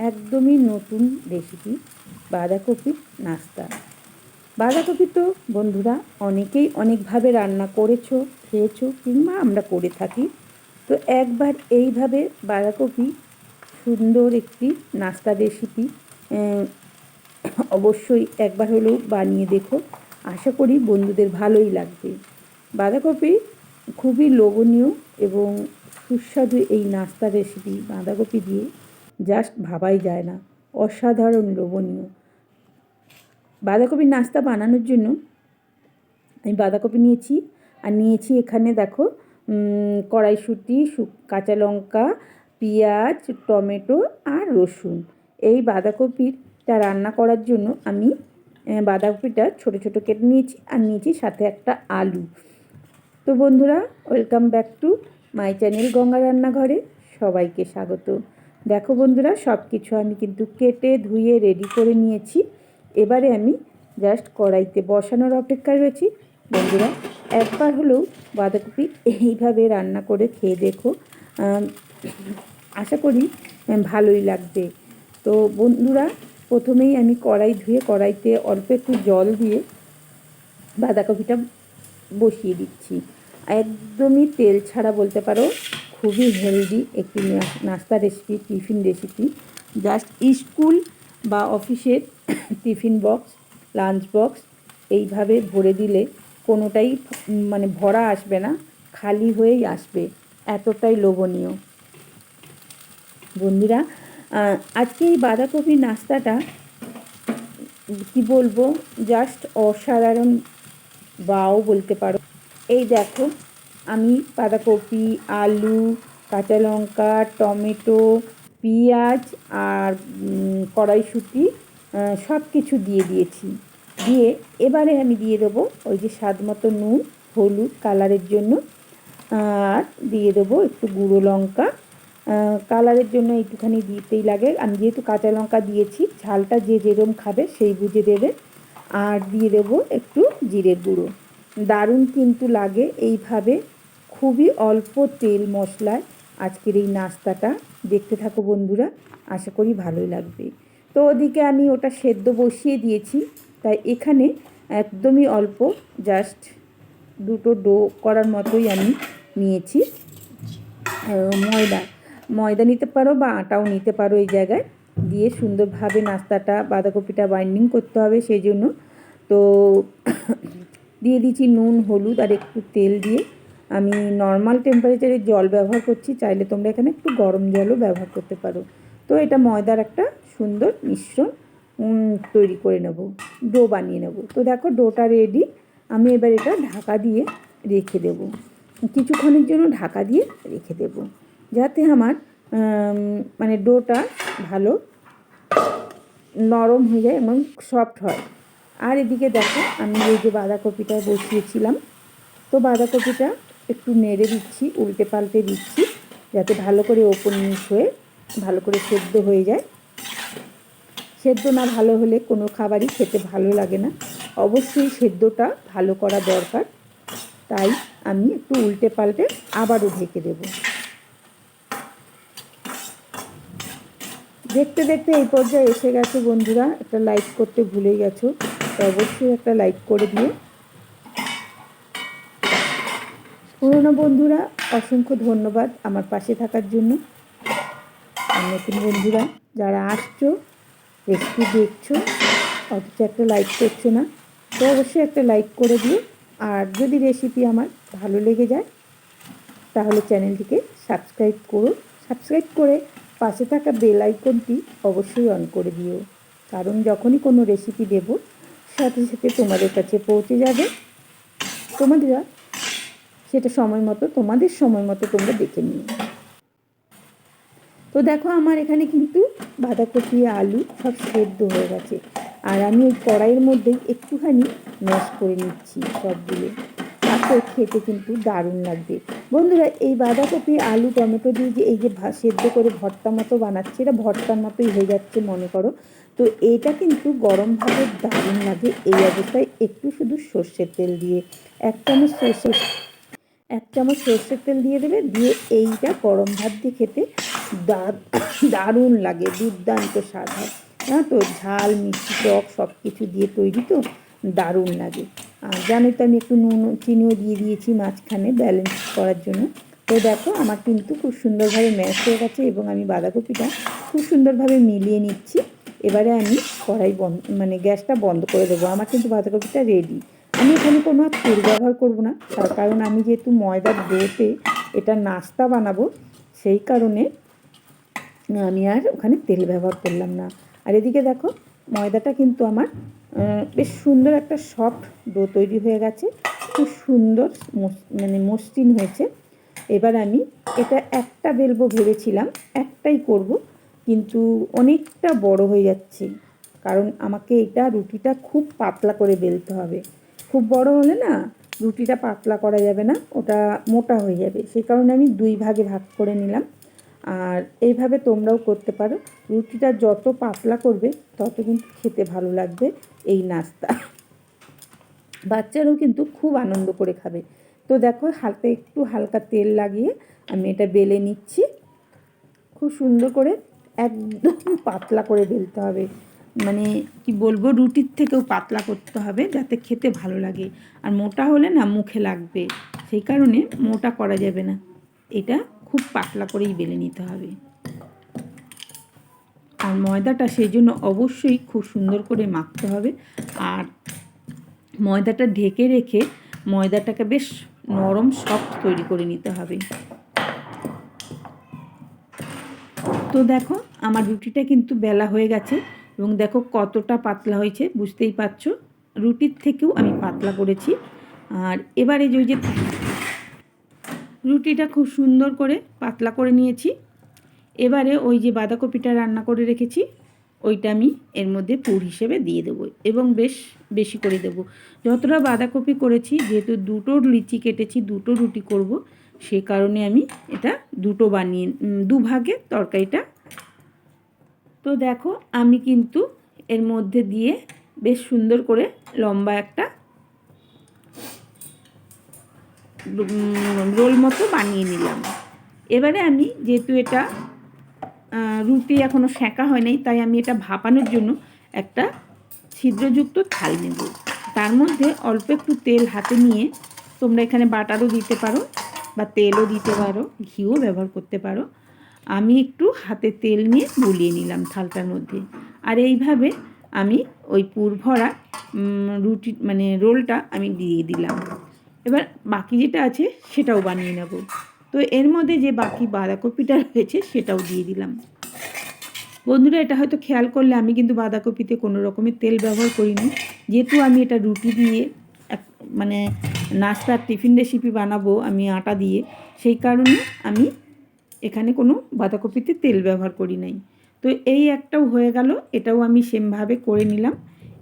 একদমই নতুন রেসিপি বাঁধাকপির নাস্তা। বাঁধাকপি তো বন্ধুরা অনেকেই অনেকভাবে রান্না করেছ, খেয়েছো কিংবা আমরা করে থাকি। তো একবার এইভাবে বাঁধাকপি সুন্দর একটি নাস্তা রেসিপি অবশ্যই একবার হলেও বানিয়ে দেখো। আশা করি বন্ধুদের ভালোই লাগবে। বাঁধাকপি খুবই লোভনীয় এবং সুস্বাদু এই নাস্তা রেসিপি বাঁধাকপি দিয়ে জাস্ট ভাবাই যায় না। অসাধারণ লোভনীয়। বাঁধাকপির নাস্তা বানানোর জন্য আমি বাঁধাকপি নিয়েছি আর নিয়েছি এখানে দেখো কড়াইশুঁটি কাঁচা লঙ্কা, পেঁয়াজ, টমেটো আর রসুন। এই বাঁধাকপিটা রান্না করার জন্য আমি বাঁধাকপিটা ছোট ছোট কেটে নিয়েছি আর নিয়েছি সাথে একটা আলু। তো বন্ধুরা, welcome back to my channel Ganga রান্নাঘরে। সবাইকে স্বাগত। দেখো বন্ধুরা সব কিছু আমি কিন্তু কেটে ধুয়ে রেডি করে নিয়েছি। এবারে আমি জাস্ট কড়াইতে বসানোর অপেক্ষায় রয়েছি। বন্ধুরা, একবার হলেও বাঁধাকপি এইভাবে রান্না করে খেয়ে দেখো। আশা করি ভালোই লাগবে। তো বন্ধুরা, প্রথমেই আমি কড়াই ধুয়ে কড়াইতে অল্প একটু জল দিয়ে বাঁধাকপিটা বসিয়ে দিচ্ছি। একদমই তেল ছাড়া বলতে পারো খুবই হেলদি একটি নাস্তা recipe tiffin recipe just school বা অফিসের টিফিন বক্স লাঞ্চ বক্স এইভাবে ভরে দিলে কোনোটাই মানে ভরা আসবে না, খালি হয়েই আসবে। এতটাই লোভনীয়। বন্ধুরা আজকে এই বাঁধাকপির নাস্তাটা কি বলব? জাস্ট অসাধারণ বাও বলতে পারো। এই দেখো আমি বাঁধাকপি, আলু, কাঁচা লঙ্কা, টমেটো, পেঁয়াজ আর কড়াইশুঁটি সব কিছু দিয়ে দিয়েছি। দিয়ে এবারে আমি দিয়ে দেবো ওই যে স্বাদ মতো নুন, হলুদ কালারের জন্য। আর দিয়ে দেবো একটু গুঁড়ো লঙ্কা। কালারের জন্য একটুখানি দিতেই লাগে। আমি যেহেতু কাঁচা লঙ্কা দিয়েছি, ঝালটা যে যেরম খাবে সেই বুঝে দেবে। আর দিয়ে দেবো একটু জিরের গুঁড়ো। দারুণ কিন্তু লাগে এইভাবে খুবই অল্প তেল মশলায় আজকের এই নাস্তাটা। দেখতে থাকো বন্ধুরা, আশা করি ভালোই লাগবে। তো ওদিকে আমি ওটা সেদ্ধ বসিয়ে দিয়েছি, তাই এখানে একদমই অল্প জাস্ট দুটো ডো করার মতোই আমি নিয়েছি। ময়দা ময়দা নিতে পারো বা আটাও নিতে পারো এই জায়গায়। দিয়ে সুন্দরভাবে নাস্তাটা, বাঁধাকপিটা বাইন্ডিং করতে হবে সেই জন্য তো দিয়ে দিচ্ছি নুন, হলুদ আর একটু তেল দিয়ে আমি নর্মাল টেম্পারেচারে জল ব্যবহার করছি, চাইলে তোমরা এখানে একটু গরম জলও ব্যবহার করতে পারো। তো এটা ময়দার একটা সুন্দর মিশ্রণ তৈরি করে নেব, ডো বানিয়ে নেব। তো দেখো ডোটা রেডি আমি এবার এটা ঢাকা দিয়ে রেখে দেব। কিছুক্ষণের জন্য ঢাকা দিয়ে রেখে দেব, যাতে আমার মানে ডোটা ভালো নরম হয়ে যায় এবং সফট হয়। আর এদিকে দেখো, আমি এই যে বাঁধাকপিটা বসিয়েছিলাম, তো বাঁধাকপিটা একটু নেড়ে দিচ্ছি, উল্টে পাল্টে দিচ্ছি, যাতে ভালো করে ওপর নিচ হয়ে ভালো করে সেদ্ধ হয়ে যায়। সেদ্ধ না ভালো হলে কোনো খাবারই খেতে ভালো লাগে না। অবশ্যই সেদ্ধটা ভালো করা দরকার। তাই আমি একটু উল্টে পাল্টে আবারও ঢেকে দেব। দেখতে দেখতে এই পর্যায়ে এসে গেছে বন্ধুরা। একটা লাইক করতে ভুলে গেছো, তো অবশ্যই একটা লাইক করে দিও। পুরোনো বন্ধুরা, অসংখ্য ধন্যবাদ আমার পাশে থাকার জন্য। নতুন বন্ধুরা, যারা আসছো, রেসিপি দেখছ, অথচ একটা লাইক করছ না, তো অবশ্যই একটা লাইক করে দিও। আর যদি রেসিপি আমার ভালো লেগে যায়, তাহলে চ্যানেলটিকে সাবস্ক্রাইব করো। সাবস্ক্রাইব করে পাশে থাকা বেল আইকনটি অবশ্যই অন করে দিও। কারণ যখনই কোনো রেসিপি দেব, সাথে সাথে তোমাদের কাছে পৌঁছে যাবে। তোমাদের সেটা সময় মতো, তোমাদের সময় মতো তোমরা দেখে নিও। তো দেখো আমার এখানে কিন্তু বাঁধাকপি, আলু সব সেদ্ধ হয়ে গেছে। আর আমি ওই কড়াইয়ের মধ্যেই একটুখানি ম্যাশ করে নিচ্ছি সবগুলো। তারপর খেতে কিন্তু দারুণ লাগবে। বন্ধুরা, এই বাঁধাকপি, আলু, টমেটো দিয়ে যে এই যে সেদ্ধ করে ভর্তা মতো বানাচ্ছে, এটা ভর্তার মতোই হয়ে যাচ্ছে, মনে করো। তো এটা কিন্তু গরম ভাবে দারুণ লাগে। এই অবস্থায় একটু শুধু সর্ষের তেল দিয়ে, এক চামচ সর্ষে এক চামচ সর্ষের তেল দিয়ে দেবে, দিয়ে এইটা গরম ভাত দিয়ে খেতে দারুণ লাগে, দুর্দান্ত স্বাদ হয়। হ্যাঁ তো ঝাল, মিষ্টি টক সব কিছু দিয়ে তৈরি তো দারুণ লাগে। আর জানো তো আমি একটু নুন, চিনিও দিয়ে দিয়েছি মাঝখানে ব্যালেন্স করার জন্য। তো দেখো, আমার কিন্তু খুব সুন্দরভাবে ম্যাশ হয়ে গেছে এবং আমি বাঁধাকপিটা খুব সুন্দরভাবে মিলিয়ে নিচ্ছি। এবারে আমি কড়াই বন্ধ মানে গ্যাসটা বন্ধ করে দেবো। আমার কিন্তু বাঁধাকপিটা রেডি আমি এখানে কোনো তেল ব্যবহার করব না। তার কারণ আমি যেহেতু ময়দার ডোতে এটা নাস্তা বানাবো, সেই কারণে আমি আর ওখানে তেল ব্যবহার করলাম না। আর এদিকে দেখো, ময়দাটা কিন্তু আমার বেশ সুন্দর একটা সফট ডো তৈরি হয়ে গেছে। খুব সুন্দর মানে মসৃণ হয়েছে। এবার আমি এটা একটা বেলবো ভেবেছিলাম, একটাই করব, কিন্তু অনেকটা বড় হয়ে যাচ্ছে। কারণ আমাকে এটা রুটিটা খুব পাতলা করে বেলতে হবে। খুব বড় হলে না রুটিটা পাতলা করা যাবে না, ওটা মোটা হয়ে যাবে। সেই কারণে আমি দুই ভাগে ভাগ করে নিলাম। আর এইভাবে তোমরাও করতে পারো। রুটিটা যত পাতলা করবে, তত কিন্তু খেতে ভালো লাগবে এই নাস্তা। বাচ্চারাও কিন্তু খুব আনন্দ করে খাবে। তো দেখো, হাতে একটু হালকা তেল লাগিয়ে আমি এটা বেলে নিচ্ছি। খুব সুন্দর করে একদম পাতলা করে বেলতে হবে। মানে কি বলব, রুটির থেকেও পাতলা করতে হবে যাতে খেতে ভালো লাগে। আর মোটা হলে না মুখে লাগবে। সেই কারণে মোটা করা যাবে না। এটা খুব পাতলা করেই বেলে নিতে হবে। আর ময়দাটা সেই জন্য অবশ্যই খুব সুন্দর করে মাখতে হবে। আর ময়দাটা ঢেকে রেখে ময়দাটাকে বেশ নরম, সফট তৈরি করে নিতে হবে। তো দেখো, আমার রুটিটা কিন্তু বেলা হয়ে গেছে। এবং দেখো কতটা পাতলা হয়েছে, বুঝতেই পারছ? রুটির থেকেও আমি পাতলা করেছি। আর এবারে যে ওই যে রুটিটা খুব সুন্দর করে পাতলা করে নিয়েছি। এবারে ওই যে বাঁধাকপিটা রান্না করে রেখেছি, ওইটা আমি এর মধ্যে পুর হিসেবে দিয়ে দেবো এবং বেশ বেশি করে দেবো। যতটা বাঁধাকপি করেছি, যেহেতু দুটো লিচি কেটেছি, দুটো রুটি করব, সে কারণে আমি এটা দুটো বানিয়ে দুভাগে তরকারিটা তো দেখো, আমি কিন্তু এর মধ্যে দিয়ে বেশ সুন্দর করে লম্বা একটা রোল মতো বানিয়ে নিলাম। এবারে আমি যেহেতু এটা রুটি এখনও সেঁকা হয় নাই, তাই আমি এটা ভাপানোর জন্য একটা ছিদ্রযুক্ত থাল নেব। তার মধ্যে অল্প একটু তেল হাতে নিয়ে তোমরা এখানে বাটারও দিতে পারো বা তেলও দিতে পারো, ঘিও ব্যবহার করতে পারো। আমি একটু হাতে তেল নিয়ে বুলিয়ে নিলাম থালটার মধ্যে। আর এইভাবে আমি ওই পুর ভরা রুটি মানে রোলটা আমি দিয়ে দিলাম। এবার বাকি যেটা আছে সেটাও বানিয়ে নেব। তো এর মধ্যে যে বাকি বাঁধাকপিটা রয়েছে সেটাও দিয়ে দিলাম। বন্ধুরা, এটা হয়তো খেয়াল করলে আমি কিন্তু বাঁধাকপিতে কোনো রকমের তেল ব্যবহার করিনি। যেহেতু আমি এটা রুটি দিয়ে এক মানে নাস্তার টিফিন রেসিপি বানাবো, আমি আটা দিয়ে, সেই কারণে আমি এখানে কোনো বাঁধাকপিতে তেল ব্যবহার করি নাই। তো এই একটাও হয়ে গেল এটাও আমি সেমভাবে করে নিলাম।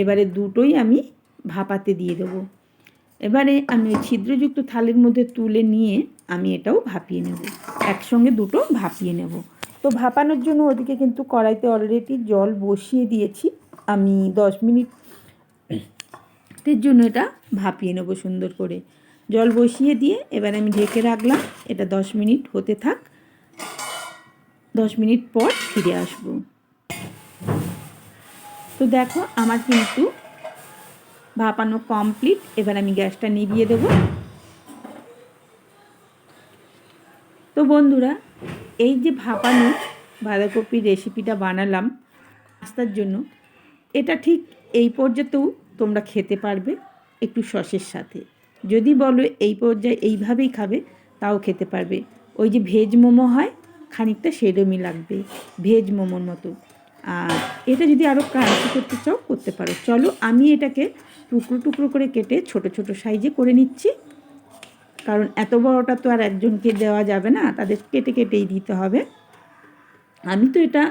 এবারে দুটোই আমি ভাপাতে দিয়ে দেবো। এবারে আমি ওই ছিদ্রযুক্ত থালের মধ্যে তুলে নিয়ে আমি এটাও ভাপিয়ে নেব। একসঙ্গে দুটো ভাপিয়ে নেব। তো ভাপানোর জন্য ওদিকে কিন্তু কড়াইতে অলরেডি জল বসিয়ে দিয়েছি। আমি দশ মিনিটের জন্য এটা ভাপিয়ে নেব সুন্দর করে। জল বসিয়ে দিয়ে এবার আমি ঢেকে রাখলাম। এটা দশ মিনিট হতে থাক। দশ মিনিট পর ফিরে আসব। তো দেখো, আমার কিন্তু ভাপানো কমপ্লিট এবার আমি গ্যাসটা নিভিয়ে দেব। তো বন্ধুরা, এই যে ভাপানো বাঁধাকপির রেসিপিটা বানালাম নাস্তার জন্য, এটা ঠিক এই পর্যায়েও তোমরা খেতে পারবে একটু সসের সাথে। যদি বলো এই পর্যায়ে এইভাবেই খাবে, তাও খেতে পারবে। ওই যে ভেজ মোমো হয় খানিকটা সেরমই লাগবে, ভেজ মোমোর মতো। আর এটা যদি আরও ক্রাঞ্চি করতে চাও, করতে পারো। চলো, আমি এটাকে টুকরো টুকরো করে কেটে ছোট ছোট সাইজে করে নিচ্ছি। কারণ এত বড়টা তো আর একজনকে দেওয়া যাবে না, তাদের কেটে কেটেই দিতে হবে। আমি তো এটা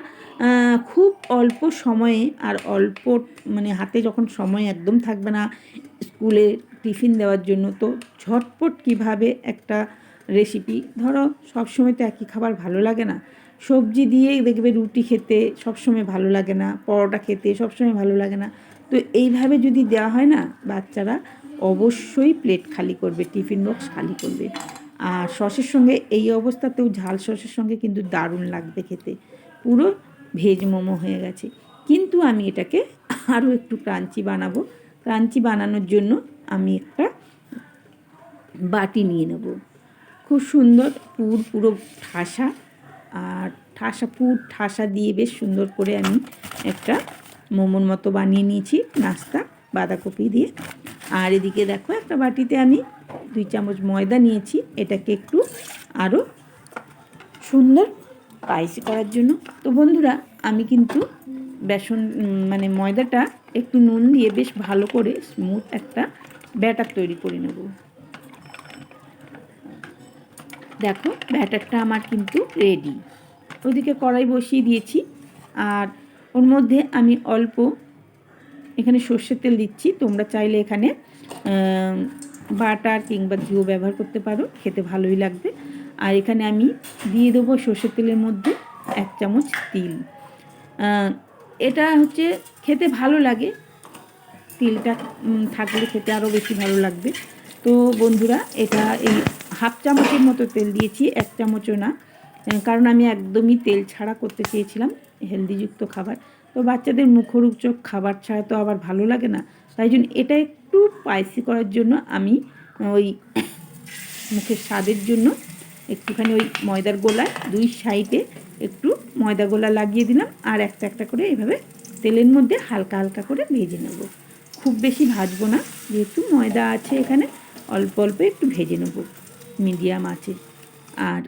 খুব অল্প সময়ে আর অল্প মানে হাতে যখন সময় একদম থাকবে না, স্কুলে টিফিন দেওয়ার জন্য, তো ঝটপট কীভাবে একটা রেসিপি ধরো, সবসময় তো একই খাবার ভালো লাগে না। সবজি দিয়ে দেখবে রুটি খেতে সবসময় ভালো লাগে না, পরোটা খেতে সবসময় ভালো লাগে না। তো এইভাবে যদি দেওয়া হয় না বাচ্চারা, অবশ্যই প্লেট খালি করবে টিফিন বক্স খালি করবে। আর সসের সঙ্গে এই অবস্থাতেও ঝাল সসের সঙ্গে কিন্তু দারুণ লাগবে খেতে। পুরো ভেজ মোমো হয়ে গেছে। কিন্তু আমি এটাকে আরও একটু ক্রাঞ্চি বানাবো। ক্রাঞ্চি বানানোর জন্য আমি একটা বাটি নিয়ে নেব। খুব সুন্দর, পুর পুরো ঠাসা। আর ঠাসা, পুর ঠাসা দিয়ে বেশ সুন্দর করে আমি একটা মোমোর মতো বানিয়ে নিয়েছি, নাস্তা, বাঁধাকপি দিয়ে। আর এদিকে দেখো, একটা বাটিতে আমি দুই চামচ ময়দা নিয়েছি, এটাকে একটু আরও সুন্দর স্পাইসি করার জন্য। তো বন্ধুরা, আমি কিন্তু বেসন মানে ময়দাটা একটু নুন দিয়ে বেশ ভালো করে স্মুথ একটা ব্যাটার তৈরি করে নেব। দেখো, ব্যাটারটা আমার কিন্তু রেডি ওদিকে কড়াই বসিয়ে দিয়েছি, আর ওর মধ্যে আমি অল্প এখানে সর্ষের তেল দিচ্ছি। তোমরা চাইলে এখানে বাটার কিংবা ঘিও ব্যবহার করতে পারো, খেতে ভালোই লাগবে। আর এখানে আমি দিয়ে দেবো সর্ষের তেলের মধ্যে এক চামচ তিল। এটা হচ্ছে খেতে ভালো লাগে। তিলটা থাকলে খেতে আরও বেশি ভালো লাগবে। তো বন্ধুরা, এটা এই হাফ চামচের মতো তেল দিয়েছি, এক চামচও না। কারণ আমি একদমই তেল ছাড়া করতে চেয়েছিলাম হেলদিযুক্ত খাবার। তো বাচ্চাদের মুখরোচক খাবার ছাড়া তো আবার ভালো লাগে না। তাই জন্য এটা একটু স্পাইসি করার জন্য আমি ওই মুখের স্বাদের জন্য একটুখানি ওই ময়দার গোলায় দুই সাইডে একটু ময়দা গোলা লাগিয়ে দিলাম আর একটা একটা করে এইভাবে তেলের মধ্যে হালকা হালকা করে ভেজে নেব। খুব বেশি ভাজবো না, যেহেতু ময়দা আছে এখানে, অল্প অল্প একটু ভেজে নেব। মিডিয়াম আছে। আর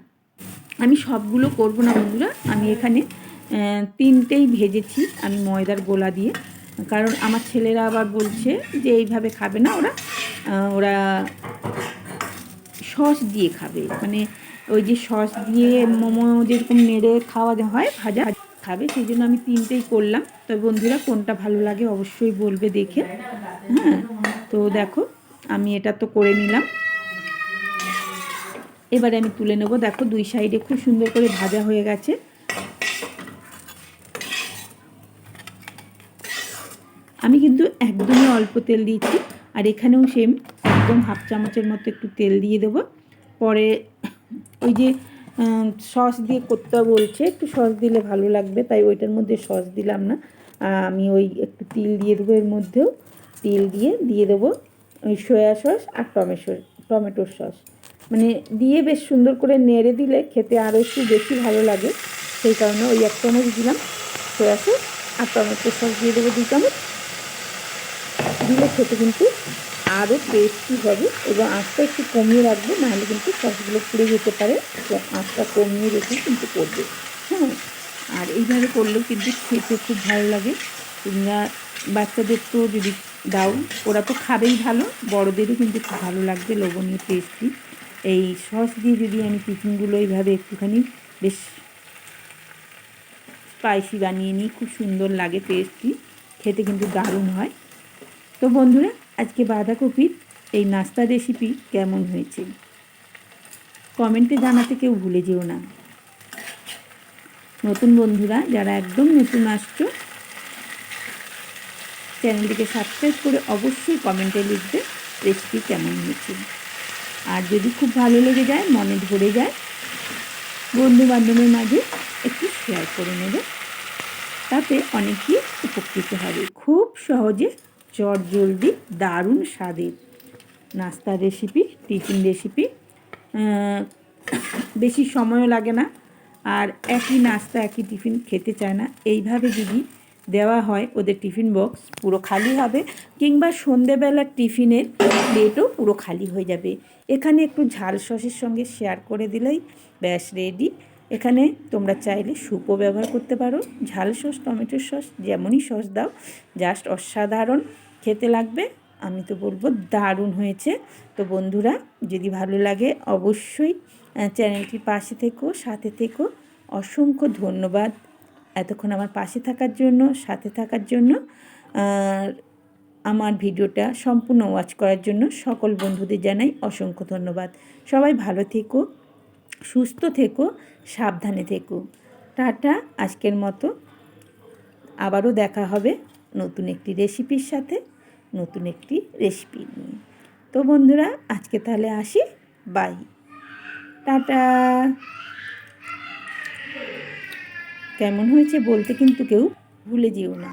আমি সবগুলো করব না বন্ধুরা, আমি এখানে তিনটেই ভেজেছি আমি ময়দার গোলা দিয়ে। কারণ আমার ছেলেরা আবার বলছে যে এইভাবে খাবে না ওরা ওরা সস দিয়ে খাবে। মানে ওই যে সস দিয়ে মোমো যেরকম নেড়ে খাওয়া হয়, ভাজা খাবে, সেই জন্য আমি তিনটেই করলাম। তবে বন্ধুরা কোনটা ভালো লাগে অবশ্যই বলবে দেখে। হ্যাঁ তো দেখো আমি এটা তো করে নিলাম। এবারে আমি তুলে নেব। দেখো দুই সাইডে খুব সুন্দর করে ভাজা হয়ে গেছে। আমি কিন্তু একদমই অল্প তেল দিয়েছি আর এখানেও সেম একদম হাফ চামচের মতো একটু তেল দিয়ে দেবো। পরে ওই যে সস দিয়ে করতে বলছে, একটু সস দিলে ভালো লাগবে। তাই ওইটার মধ্যে সস দিলাম না। আমি ওই একটু তিল দিয়ে দেবো এর মধ্যেও। তিল দিয়ে দিয়ে দেবো ওই সয়া সস আর টমেটো টমেটোর সস। মানে দিয়ে বেশ সুন্দর করে নেড়ে দিলে খেতে আরও একটু বেশি ভালো লাগে। সেই কারণে ওই এক চামচ দিলাম সয়া সস আর টমেটো সস দিয়ে দেবো দুই চামচ। দিলে খেতে কিন্তু আরও টেস্টি হবে এবং আঁচটা একটু কমিয়ে রাখবে, নাহলে কিন্তু সসগুলো পুড়ে যেতে পারে তো আঁচটা কমিয়ে রেখে কিন্তু করবে। হ্যাঁ আর এইভাবে করলেও কিন্তু খেতে খুব ভালো লাগে। তোমরা বাচ্চাদের তো যদি দাও, ওরা তো খাবেই ভালো, বড়োদেরও কিন্তু খুব ভালো লাগবে লবণীয় টেস্টি এই সস দিয়ে যদি আমি টিফিনগুলো এইভাবে একটুখানি বেশ স্পাইসি বানিয়ে নিই, খুব সুন্দর লাগে টেস্টি খেতে কিন্তু দারুণ হয়। তো বন্ধুরা, আজকে বাঁধাকপির এই নাস্তা রেসিপি কেমন হয়েছে? কমেন্টে জানাতে কেউ ভুলে যেও না। নতুন বন্ধুরা, যারা একদম নতুন আসছো চ্যানেলটিকে সাবস্ক্রাইব করে অবশ্যই কমেন্টে লিখবে রেসিপি কেমন হয়েছে। আর যদি খুব ভালো লেগে যায়, মনে ধরে যায় বন্ধু বান্ধবের মাঝে একটু শেয়ার করে নেবে। তাতে অনেকেই উপকৃত হবে। খুব সহজে চট জলদি দারুণ স্বাদের নাস্তার রেসিপি টিফিন রেসিপি বেশি সময়ও লাগে না। আর একই নাস্তা, একই টিফিন খেতে চায় না। এইভাবে যদি দেওয়া হয় ওদের টিফিন বক্স পুরো খালি হবে কিংবা সন্ধেবেলার টিফিনের প্লেটও পুরো খালি হয়ে যাবে। এখানে একটু ঝাল সসের সঙ্গে শেয়ার করে দিলেই ব্যাস রেডি এখানে তোমরা চাইলে স্যুপও ব্যবহার করতে পারো। ঝাল সস টমেটোর সস, যেমনই সস দাও জাস্ট অসাধারণ। খেতে লাগবে? আমি তো বলব দারুণ হয়েছে। তো বন্ধুরা, যদি ভালো লাগে অবশ্যই চ্যানেলটির পাশে থেকো, সাথে থেকো। অসংখ্য ধন্যবাদ। এতক্ষণ আমার পাশে থাকার জন্য, সাথে থাকার জন্য আমার ভিডিওটা সম্পূর্ণ ওয়াচ করার জন্য সকল বন্ধুদের জানাই অসংখ্য ধন্যবাদ। সবাই ভালো থেকো, সুস্থ থেকো, সাবধানে থেকো। টাটা, আজকের মতো। আবারও দেখা হবে নতুন একটি রেসিপির সাথে, নতুন একটি রেসিপি নিয়ে। তো বন্ধুরা, আজকে তাহলে আসি। Bye ta ta. কেমন হয়েছে বলতে কিন্তু কেউ ভুলে যেও না।